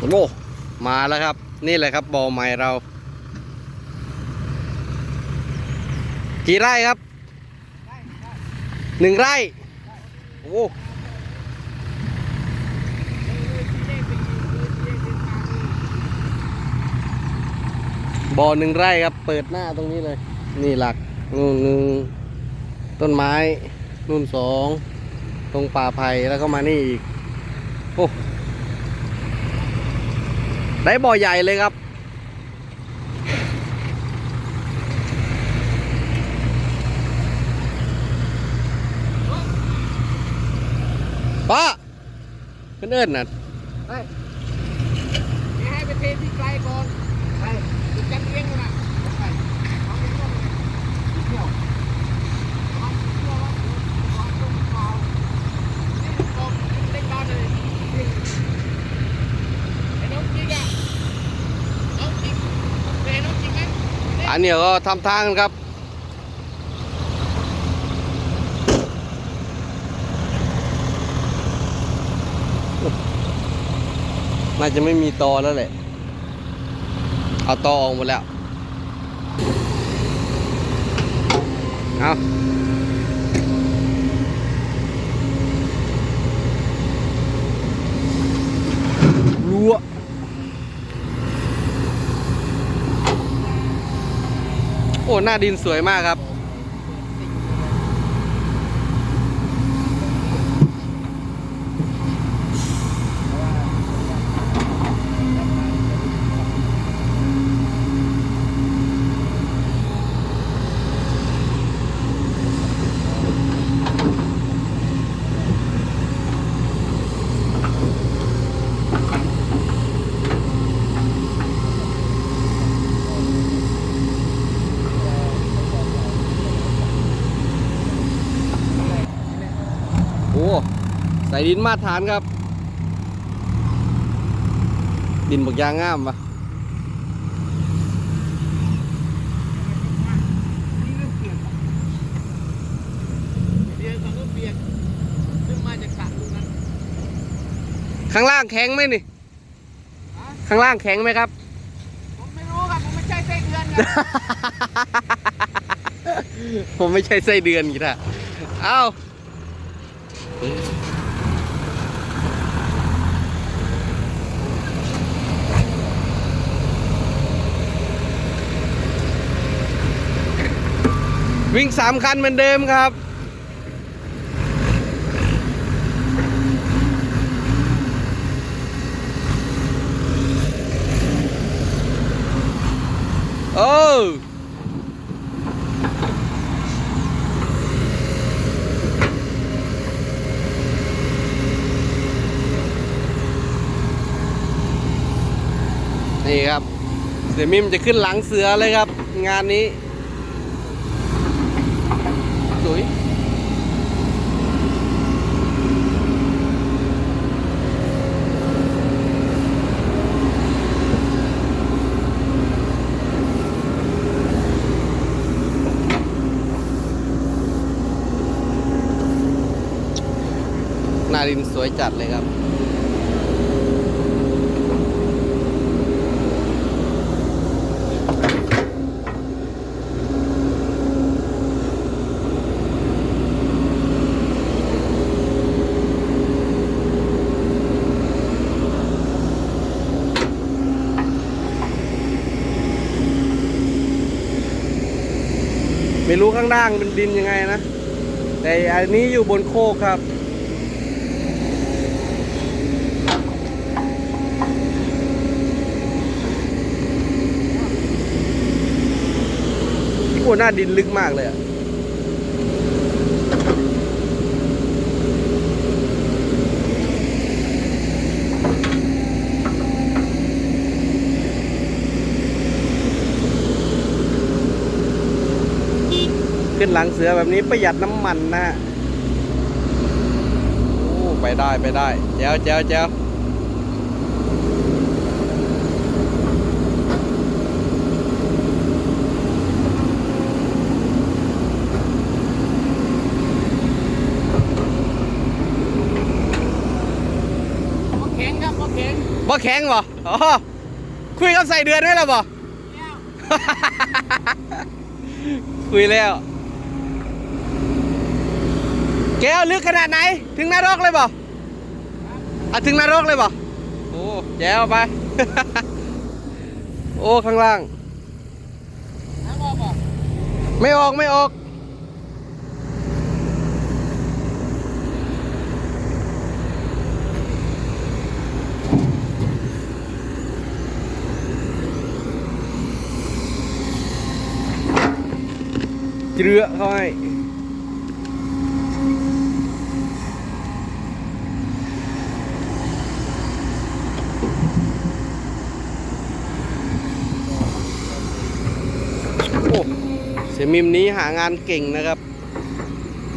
โอ้มาแล้วครับ นี่แหละครับบ่อใหม่เรา กี่ไร่ครับหนึ่งไร่ โอ้บ่อหนึ่งไร่ครับ เปิดหน้าตรงนี้เลย นี่หลักนู่นหนึ่งต้นไม้ นู่นสอง ตรงป่าไผ่แล้วก็มานี่อีก โอ้ ได้บ่อใหญ่เลยครับ ป้าเพื่อนเอิญน่ะให้ไปเทที่ไกลก่อนไปจัดกันเองนะไปเอาไปต้มเที่ยวเอาเที่ยวว่าเอาต้มเปล่านี่ต้มเล็กน้อยเลยไอ้น้องจริงอะน้องจริงเทน้องจริงไหม อันนี้ก็ทำทางครับน่าจะไม่มีตอแล้วแหละ เอาตอออกหมดแล้ว เอารั้ว โอ้หน้าดินสวยมากครับ โอ้ ใส่ดินมาตรฐานครับ ดินบักยางงามปะนี่เริ่มเปลี่ยนเปลี่ยนก็เปลี่ยนซึ่งมาจากสระตรงนั้นข้างล่างแข็งไหมนี่ฮะข้างล่างแข็งไหมครับ ผมไม่รู้ครับ ผมไม่ใช่ไส้เดือนครับผมไม่ใช่ไส้เดือนกีตาเอ้า วิ่งสามคันเหมือนเดิมครับ โอ้นี่ครับ เสือมิมจะขึ้นหลังเสือเลยครับ งานนี้สวยห นาดินสวยจัดเลยครับ ไม่รู้ข้างล่างเป็นดินยังไงนะ แต่อันนี้อยู่บนโคกครับ หน้าดินลึกมากเลยอะขึ้นหลังเสือแบบนี้ประหยัดน้ำมันนะโอ้ไปได้ไปได้แจ้วแจ้วแจ้ว ข็งครับบ่แข็ง บ่แข็งบ่อ๋อคุยกับใส่เดือนไว้แล้วบ่แล้วคุยแล้ว แก้วลึกขนาดไหน ถึงนรกเลยบ่อะถึงนรกเลยบ่โอ้แจ้วไป โอ้ ข้างล่างน้ำบอกบอกไม่ออกไม่ออก เจือเข้าให้โอ้เซมิมนี้หางานเก่งนะครับ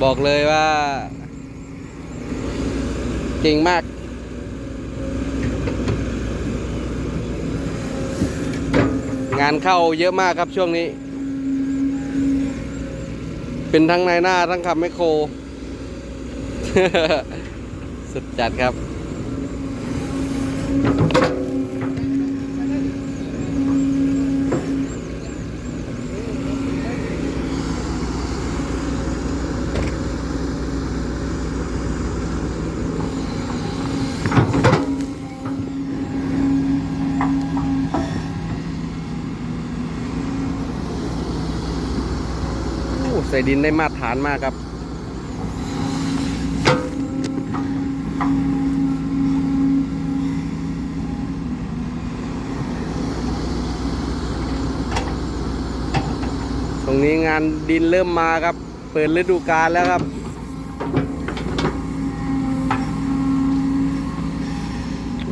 บอกเลยว่า เก่งมากงานเข้าเยอะมากครับช่วงนี้ เป็นทั้งนายหน้าทั้งขับแมคโคร สุดจัดครับ โอ้ใส่ดินได้มาตรฐานมากครับ ตรงนี้งานดินเริ่มมาครับ เปิดฤดูกาลแล้วครับ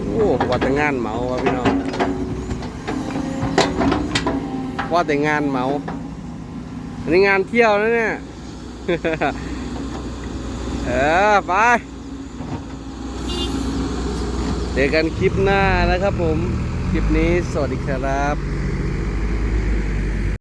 โอ้ว่าแต่งานเหมาวะพี่น้องว่าแต่งานเหมา อันนี้งานเที่ยวนะเนี่ย เออ ไป เจอกันคลิปหน้านะครับผม คลิปนี้สวัสดีครับ